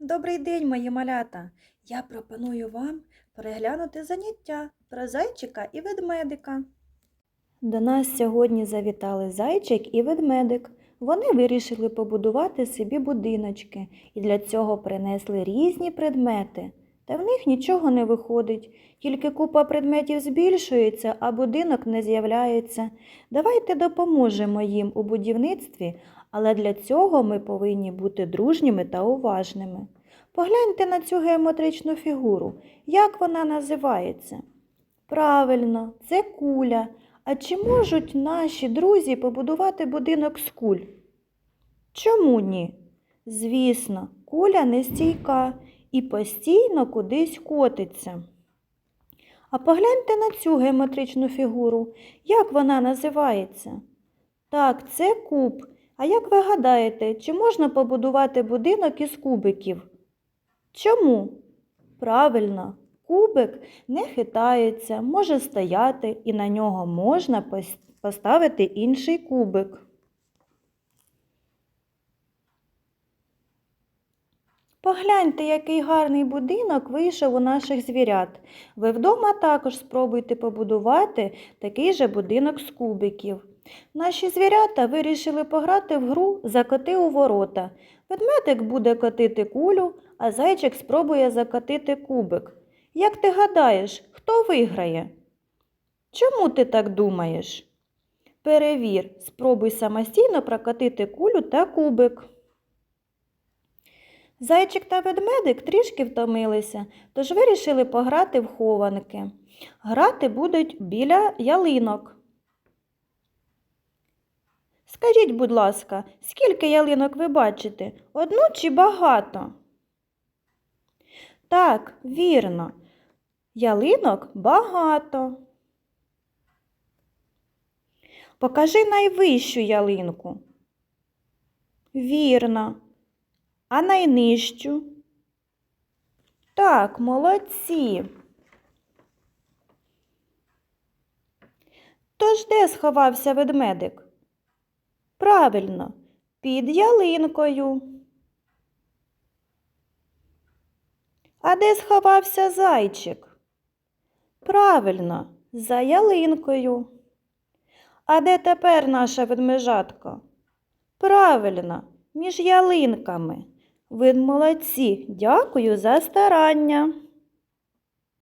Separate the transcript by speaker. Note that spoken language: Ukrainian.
Speaker 1: Добрий день, мої малята! Я пропоную вам переглянути заняття про зайчика і ведмедика. До нас сьогодні завітали зайчик і ведмедик. Вони вирішили побудувати собі будиночки і для цього принесли різні предмети. Та в них нічого не виходить, тільки купа предметів збільшується, а будинок не з'являється. Давайте допоможемо їм у будівництві, але для цього ми повинні бути дружніми та уважними. Погляньте на цю геометричну фігуру. Як вона називається? Правильно, це куля. А чи можуть наші друзі побудувати будинок з куль? Чому ні? Звісно, куля нестійка і постійно кудись котиться. А погляньте на цю геометричну фігуру. Як вона називається? Так, це куб. А як ви гадаєте, чи можна побудувати будинок із кубиків? Чому? Правильно, кубик не хитається, може стояти і на нього можна поставити інший кубик. Погляньте, який гарний будинок вийшов у наших звірят. Ви вдома також спробуйте побудувати такий же будинок з кубиків. Наші звірята вирішили пограти в гру «Закоти у ворота». Ведмедик буде котити кулю, а зайчик спробує закотити кубик. Як ти гадаєш, хто виграє? Чому ти так думаєш? Перевір, спробуй самостійно прокотити кулю та кубик. Зайчик та ведмедик трішки втомилися, тож вирішили пограти в хованки. Грати будуть біля ялинок. Скажіть, будь ласка, скільки ялинок ви бачите? Одну чи багато? Так, вірно. Ялинок багато. Покажи найвищу ялинку. Вірно. А найнижчу? Так, молодці. Тож де сховався ведмедик? Правильно, під ялинкою. А де сховався зайчик? Правильно, за ялинкою. А де тепер наша ведмежатка? Правильно, між ялинками. Ви молодці, дякую за старання.